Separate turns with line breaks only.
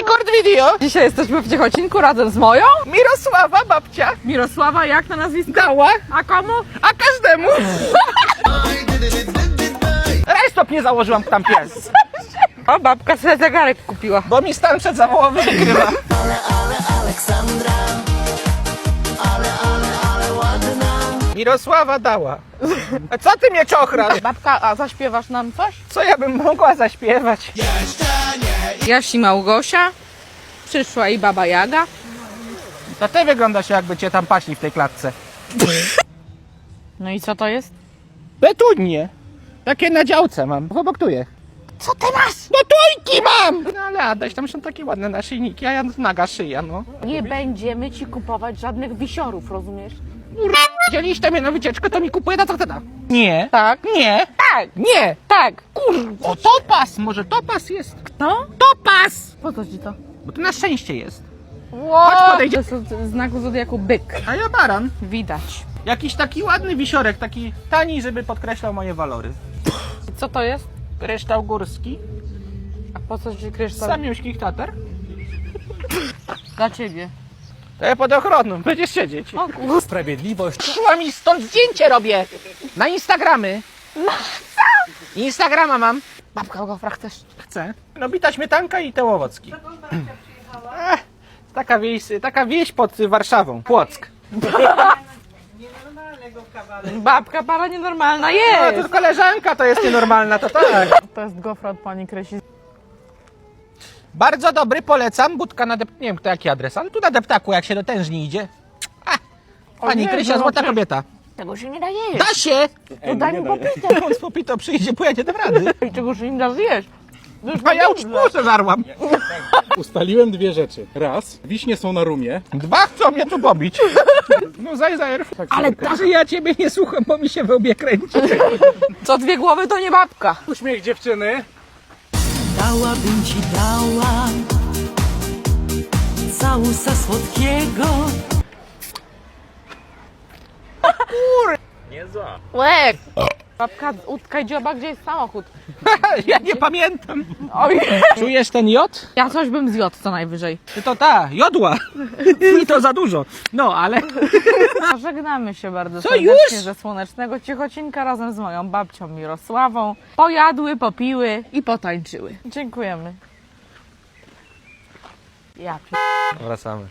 Record video.
Dzisiaj jesteśmy w Ciechocinku razem z moją
Mirosława, babcia,
Mirosława, jak na nazwisko?
dała,
A komu?
a każdemu. Rajstop nie założyłam tam pies,
O, babka sobie zegarek kupiła.
bo mi stan przedzawołowy wygrywa. Mirosława dała. A co ty mnie czochrasz?
Babka, a zaśpiewasz nam coś?
Co ja bym mogła zaśpiewać?
Jasi Małgosia, przyszła i Baba Jaga.
To ty wyglądasz jakby cię tam paśli w tej klatce.
No i co to jest?
Petunie. Takie na działce mam. Obok tu je.
Co ty masz?
No tujki mam! No ale Adaś, tam są takie ładne naszyjniki, a ja naga szyja, no.
Nie będziemy ci kupować żadnych wisiorów, rozumiesz?
Wzięliście mnie na wycieczkę, to mi kupuje na co chce da. Nie.
Tak.
Nie.
Tak.
Nie.
Tak.
O, topas! Może topas jest?
Kto?
Topas!
Po co ci to?
Bo to na szczęście jest.
Wow.
Chodź, podejdzie.
To jest od znaku zodiaku byk.
A ja baran.
Widać.
Jakiś taki ładny wisiorek, taki tani, żeby podkreślał moje walory.
Co to jest?
Kryształ górski,
A po co ci kryształ?
samiuśkich tater.
Dla ciebie.
To ja pod ochroną, będziesz siedzieć.
O.
Sprawiedliwość.
Szła mi stąd zdjęcie robię! Na Instagramy. Instagrama mam.
Babka gofra chcesz?
Chcę. No bita śmietanka i tełowocki. Ech, taka wieś, taka wieś pod Warszawą. Płock.
Babka para nienormalna
No
jest.
to koleżanka to jest nienormalna, to tak.
To jest gofra od pani Krysi.
Bardzo dobry, polecam. Budka na dep... Nie wiem, kto jaki adres, ale tu na deptaku, jak się do tężni idzie. A, pani
nie,
Krysia,
no,
złota kobieta.
Tego się nie da jeść.
Da się!
To daj mi popite.
On z popito przyjdzie, bo ja nie dam rady.
I czego się nie da zjeść? Już
A ja już muszę żarłam.
Ustaliłem dwie rzeczy. Raz, wiśnie są na rumie.
Dwa chcą mnie tu pobić. No zaj, zaj. Ale że ja ciebie nie słucham, bo mi się we łbie kręci.
Co dwie głowy to nie babka.
Uśmiech dziewczyny.
Dałabym ci dała całusa słodkiego.
Łek. Babka, utkaj dzioba, gdzie jest samochód.
Ja nie pamiętam.
Oj.
Czujesz ten jod?
Ja coś bym zjadł co najwyżej.
Ty to ta, jodła. I to za dużo. No, ale...
Żegnamy się bardzo
Co,
serdecznie
już?
ze Słonecznego Ciechocinka razem z moją babcią Mirosławą. Pojadły, popiły i potańczyły. Dziękujemy. Ja pi...
Wracamy.